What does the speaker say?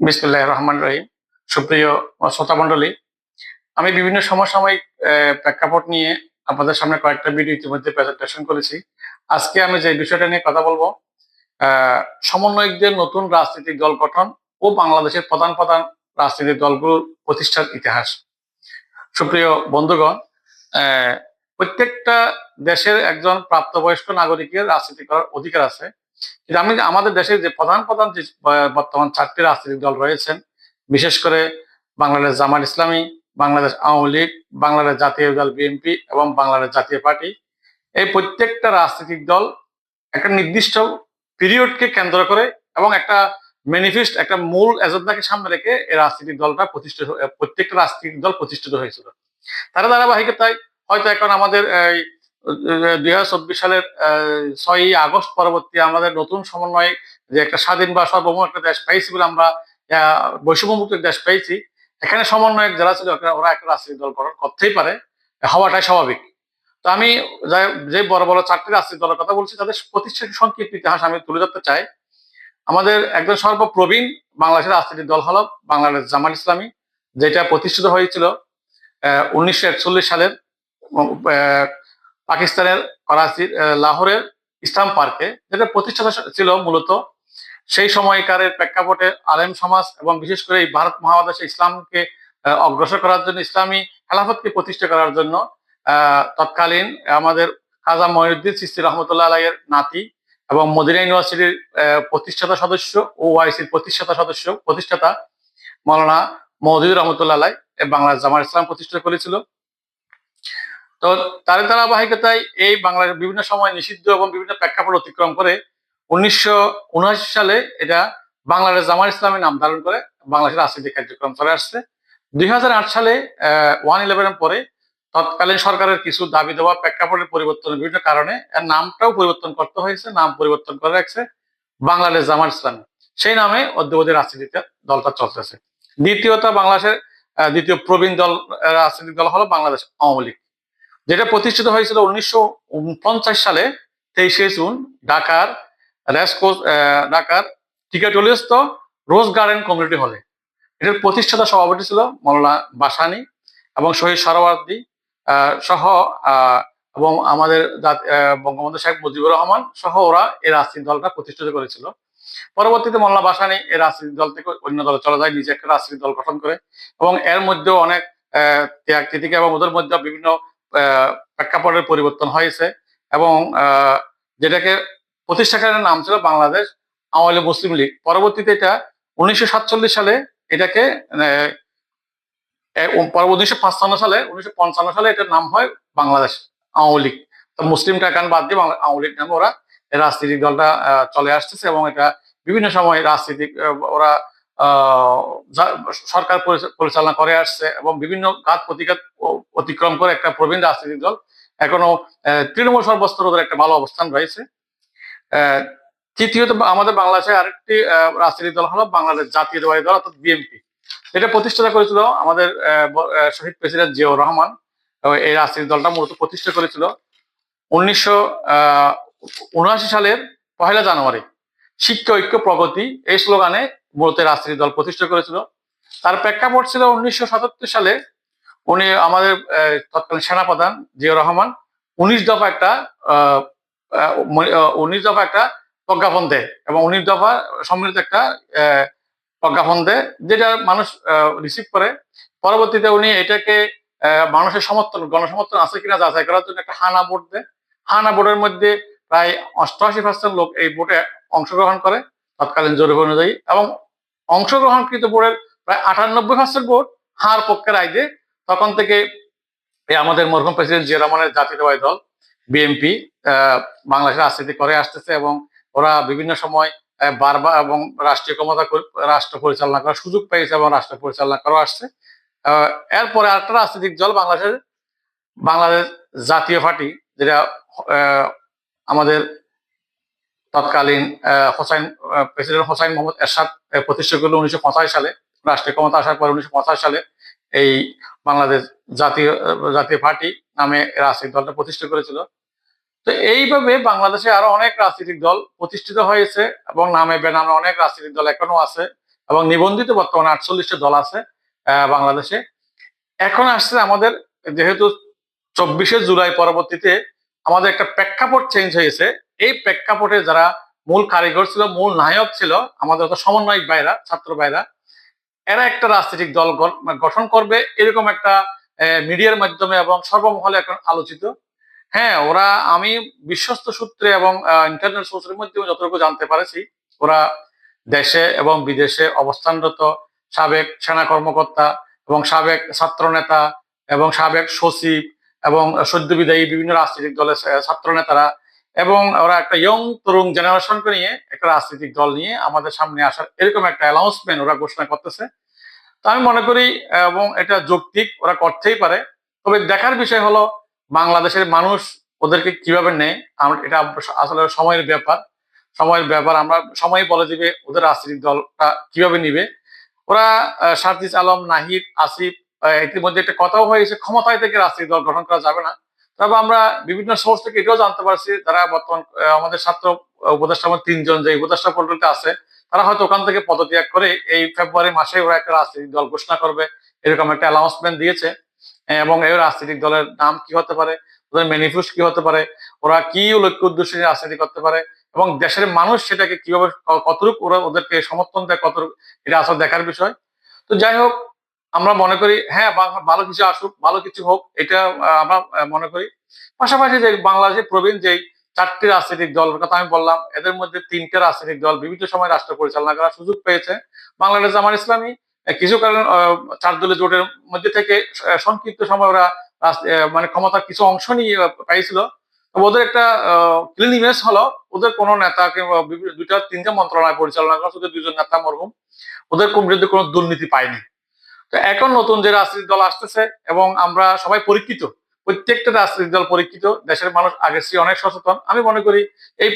বিসমুল্লাহ রহমান রহিম। সুপ্রিয় শ্রোতা মণ্ডলী আমি বিভিন্ন সমসাময়িক প্রেক্ষাপট নিয়ে আপনাদের সামনে কয়েকটা ভিডিও ইতিমধ্যে প্রেজেন্টেশন করেছি। আজকে আমি যে বিষয়টা নিয়ে কথা বলব সমন্বয়কদের নতুন রাজনৈতিক দল গঠন ও বাংলাদেশের প্রধান প্রধান রাজনৈতিক দলগুলোর প্রতিষ্ঠার ইতিহাস। সুপ্রিয় বন্ধুগণ প্রত্যেকটা দেশের একজন প্রাপ্তবয়স্ক নাগরিকের রাজনীতি করার অধিকার আছে। কিন্তু আমি আমাদের দেশের যে প্রধান প্রধান যে বর্তমান চারটি রাজনৈতিক দল রয়েছেন, বিশেষ করে বাংলাদেশ জামাত ইসলামী, বাংলাদেশ আওয়ামী লীগ, বাংলাদেশ জাতীয় দল বিএনপি এবং বাংলাদেশ জাতীয় পার্টি, এই প্রত্যেকটা রাজনৈতিক দল একটা নির্দিষ্ট পিরিয়ডকে কেন্দ্র করে এবং একটা ম্যানিফেস্ট একটা মূল এজেন্ডাকে সামনে রেখে এই রাজনৈতিক দলটা প্রতিষ্ঠিত প্রত্যেকটা রাজনৈতিক দল প্রতিষ্ঠিত হয়েছিল। তারা ধারাবাহিকতায় হয়তো এখন আমাদের এই দুই হাজার চব্বিশ সালের ছয়ই আগস্ট পরবর্তী আমাদের নতুন সমন্বয়ে যে একটা স্বাধীন বা সার্বভৌম একটা দেশ পাইছি বলে আমরা বৈষম্যমুক্ত দেশ পেয়েছি এখানে সমন্বয়ক যারা ছিল ওরা- একটা রাজনৈতিক দল গঠন করতেই পারে, হওয়াটাই স্বাভাবিক। তো আমি যা- বড় বড় চারটি রাজনৈতিক দলের কথা বলছি, তাদের প্রতিষ্ঠা সংক্ষিপ্ত ইতিহাস আমি তুলে ধরতে চাই। আমাদের একজন সর্বপ্রবীণ বাংলাদেশের রাজনৈতিক দল হল বাংলাদেশ জামাত ইসলামী, যেটা প্রতিষ্ঠিত হয়েছিল উনিশশো একচল্লিশ সালের পাকিস্তানের করাচির লাহোরের ইসলাম পার্কে, যেটা প্রতিষ্ঠাতা ছিল মূলত। সেই সময়কারের প্রেক্ষাপটে আলেম সমাজ এবং বিশেষ করে এই ভারত মহাদেশে ইসলামকে অগ্রসর করার জন্য, ইসলামী খেলাফতকে প্রতিষ্ঠা করার জন্য তৎকালীন আমাদের খাজা মহিউদ্দিন সিস্তি রহমতুল্লাহ আলাইয়ের নাতি এবং মদিনা ইউনিভার্সিটির প্রতিষ্ঠাতা সদস্য ও ওয়াইসির প্রতিষ্ঠাতা সদস্য, প্রতিষ্ঠাতা মৌলানা মহদুদ রহমতুল্লাহ আলাই, এ বাংলাদেশ জামাত ইসলাম প্রতিষ্ঠা করেছিল। তো তার ধারাবাহিকতায় এই বাংলার বিভিন্ন সময় নিষিদ্ধ এবং বিভিন্ন প্রেক্ষাপট অতিক্রম করে উনিশশো উনআশি সালে এটা বাংলাদেশ জামাত ইসলামী নাম ধারণ করে, বাংলাদেশের রাজনৈতিক কার্যক্রম চলে আসছে। দুই হাজার আট সালে ওয়ান ইলেভেনের পরে তৎকালীন সরকারের কিছু দাবি দেওয়া প্রেক্ষাপটের পরিবর্তনের বিভিন্ন কারণে এর নামটাও পরিবর্তন করতে হয়েছে, নাম পরিবর্তন করে রাখছে বাংলাদেশ জামাত ইসলামী। সেই নামে অদ্যবধি রাজনীতিতে দলটা চলতেছে। দ্বিতীয়ত বাংলাদেশের দ্বিতীয় প্রবীণ দল রাজনৈতিক দল হলো বাংলাদেশ আওয়ামী লীগ। যেটা প্রতিষ্ঠিত হয়েছিল উনিশশো পঞ্চাশ সালে, তেইশে জুন, ঢাকার রেসকোর্স ঢাকার টিকাটলিয়স্ত রোজ গার্ডেন কমিউনিটি হলে। এটার প্রতিষ্ঠাতা সভাপতি ছিল মৌলানা বাসানি এবং শহীদ সরওয়ার্দী সহ এবং আমাদের বঙ্গবন্ধু শেখ মুজিবুর রহমান সহ ওরা এই রাজনীতি দলটা প্রতিষ্ঠিত করেছিল। পরবর্তীতে মোল্লা বাসানি এই রাজনীতি দল থেকে অন্য দলে চলে যায়, নিজে একটা রাজনীতি দল গঠন করে এবং এর মধ্যেও অনেক ত্যাগ এবং ওদের মধ্যে বিভিন্ন প্রেক্ষাপটের পরিবর্তন হয়েছে এবং যেটাকে প্রতিষ্ঠাকারের নাম ছিল বাংলাদেশ আওয়ামী মুসলিম লীগ। পরবর্তীতে এটা উনিশশো সাতচল্লিশ সালে এটাকে উনিশশো পাঁচপান্ন সালে, উনিশশো পঞ্চান্ন সালে এটার নাম হয় বাংলাদেশ আওয়ামী লীগ। তো মুসলিম টাকান বাদ দিয়ে আওয়ামী লীগ নামে ওরা রাজনৈতিক দলটা চলে আসতেছে এবং এটা বিভিন্ন সময় রাজনীতিক ওরা সরকার পরিচালনা করে আসছে এবং বিভিন্ন ঘাত প্রতিঘাত অতিক্রম করে একটা প্রবীণ রাজনৈতিক দল এখনও তৃণমূল সর্বস্তর ওদের একটা ভালো অবস্থান রয়েছে। তৃতীয়ত আমাদের বাংলাদেশে আরেকটি রাজনৈতিক দল হলো বাংলাদেশ জাতীয়তাবাদী দল অর্থাৎ বিএনপি। এটা প্রতিষ্ঠা করেছিল আমাদের শহীদ প্রেসিডেন্ট জিয়াউর রহমান। এই রাজনৈতিক দলটা মূলত প্রতিষ্ঠা করেছিল উনিশশো উনআশি সালের পহেলা জানুয়ারি। শিক্ষা, ঐক্য, প্রগতি এই স্লোগানে মূলত এই রাজনৈতিক দল প্রতিষ্ঠা করেছিল। তার প্রেক্ষাপট ছিল উনিশশো সাতাত্তর সালে উনি আমাদের তৎকালীন সেনাপ্রধান জিয়াউর রহমান উনিশ দফা একটা উনিশ দফা একটা প্রজ্ঞাপন দেয় এবং উনিশ দফা সম্মিলিত একটা প্রজ্ঞাপন দেয় যেটা মানুষ রিসিভ করে। পরবর্তীতে উনি এটাকে মানুষের সমর্থন, গণসমর্থন আছে কিনা যাচাই করার জন্য একটা হানা ভোট দেয়। হানা ভোটের মধ্যে প্রায় অষ্টআশি পার্সেন্ট লোক এই ভোটে অংশগ্রহণ করে তৎকালীন জরিপ অনুযায়ী এবং অংশগ্রহণকৃত বোর্ডের প্রায় আটানব্বই পার্সেন্ট ভোট হার পক্ষে রায় দেয় তখন থেকে এই আমাদের মরহুম প্রেসিডেন্ট জিয়া রহমানের জাতীয়তাবাদী দল, বিএনপি বাংলাদেশের রাজনীতি করে আসতেছে এবং ওরা বিভিন্ন সময় বারবার এবং রাষ্ট্রীয় ক্ষমতা রাষ্ট্র পরিচালনা করার সুযোগ পেয়েছে এবং রাষ্ট্র পরিচালনা করা আসছে। এরপরে আরেকটা রাজনৈতিক দল বাংলাদেশের, বাংলাদেশ জাতীয় পার্টি, যেটা আমাদের তৎকালীন হোসাইন প্রেসিডেন্ট হোসাইন মোহাম্মদ এরশাদ প্রতিষ্ঠা করল উনিশশো পঁচাশি সালে, রাষ্ট্রীয় ক্ষমতা আসার পর উনিশশো পঁচাশি সালে এই বাংলাদেশ জাতীয় জাতীয় পার্টি নামে রাজনৈতিক দলটা প্রতিষ্ঠা করেছিল। তো এইভাবে বাংলাদেশে আরও অনেক রাজনৈতিক দল প্রতিষ্ঠিত হয়েছে এবং নামে বেনামে অনেক রাজনৈতিক দল এখনও আছে এবং নিবন্ধিত বর্তমানে আটচল্লিশটা দল আছে বাংলাদেশে। এখন আসছে আমাদের, যেহেতু চব্বিশে জুলাই পরবর্তীতে আমাদের একটা প্রেক্ষাপট চেঞ্জ হয়েছে এই প্রেক্ষাপটে যারা মূল কারিগর ছিল, মূল নায়ক ছিল, আমাদের অত সমন্বয়ক ভাইরা, ছাত্র ভাইরা, এরা একটা রাজনৈতিক দল গঠন করবে এরকম একটা মিডিয়ার মাধ্যমে এবং সর্বমহলে এখন আলোচিত। হ্যাঁ ওরা, আমি বিশ্বস্ত সূত্রে এবং ইন্টারনেট সোর্সের মধ্যে যতটুকু জানতে পারেছি, ওরা দেশে এবং বিদেশে অবস্থানরত সাবেক সেনা কর্মকর্তা এবং সাবেক ছাত্র নেতা এবং সাবেক সচিব এবং সদ্য বিদায়ী বিভিন্ন রাজনৈতিক দলের ছাত্র নেতারা এবং ওরা একটা ইয়ং তরুণ জেনারেশনকে নিয়ে একটা রাজনৈতিক দল নিয়ে আমাদের সামনে আসার এরকম একটা অ্যানাউন্সমেন্ট ওরা ঘোষণা করতেছে। তো আমি মনে করি, এবং এটা যৌক্তিক, ওরা করতেই পারে। তবে দেখার বিষয় হলো, বাংলাদেশের মানুষ ওদেরকে কীভাবে নেয়, আমরা এটা আসলে সময়ের ব্যাপার। সময়ের ব্যাপার, আমরা সময় বলে দিবে ওদের রাজনৈতিক দলটা কীভাবে নিবে। ওরা সার্জিস আলম, নাহিদ, আসিফ ইতিমধ্যে একটা কথাও হয়েছে, ক্ষমতায় থেকে রাজনৈতিক দল গঠন করা যাবে না। তবে আমরা বিভিন্ন সোর্স থেকে এটাও জানতে পারছি তারা বর্তমান আমাদের ছাত্র উপদেষ্টা মধ্যে তিনজন যে উপদেষ্টা পল্টনতে আছে, তারা হয়তো ওখান থেকে পদত্যাগ করে এই ফেব্রুয়ারি মাসে ওরা একটা রাজনৈতিক দল ঘোষণা করবে, এরকম একটা অ্যানাউন্সমেন্ট দিয়েছে এবং এই রাজনৈতিক দলের নাম কি হতে পারে, ওদের ম্যানিফেস্ট কি হতে পারে, ওরা কি লক্ষ্য উদ্দেশ্য রাজনীতি করতে পারে, এবং দেশের মানুষ সেটাকে কীভাবে কতটুকু ওরা ওদেরকে সমর্থন দেয়, কতটুকু, এটা আসলে দেখার বিষয়। তো যাই হোক আমরা মনে করি হ্যাঁ ভালো কিছু আসুক, ভালো কিছু হোক, এটা আমরা মনে করি। পাশাপাশি যে বাংলাদেশে প্রবীণ যেই চারটি রাজনৈতিক দলের কথা আমি বললাম, এদের মধ্যে তিনটে রাজনৈতিক দল বিভিন্ন সময় রাষ্ট্র পরিচালনা করার সুযোগ পেয়েছে। বাংলাদেশ জামান ইসলামী কিছু কারণ চার দলীয় জোটের মধ্যে থেকে সংক্ষিপ্ত সময় ওরা মানে ক্ষমতার কিছু অংশ নিয়ে পাইছিল। ওদের একটা ক্লিন হলো, ওদের কোনো নেতা কিংবা দুইটা, তিনটা মন্ত্রণালয় পরিচালনা করা, শুধু দুজন নেতা মরহুম, ওদের বিরুদ্ধে কোনো দুর্নীতি পায়নি। এখন নতুন যে রাজনৈতিক দল আসতেছে এবং আমরা সবাই পরীক্ষিত, প্রত্যেকটা রাজনৈতিক দল পরীক্ষিত, দেশের মানুষ আগের অনেক সচেতন। আমি মনে করি এই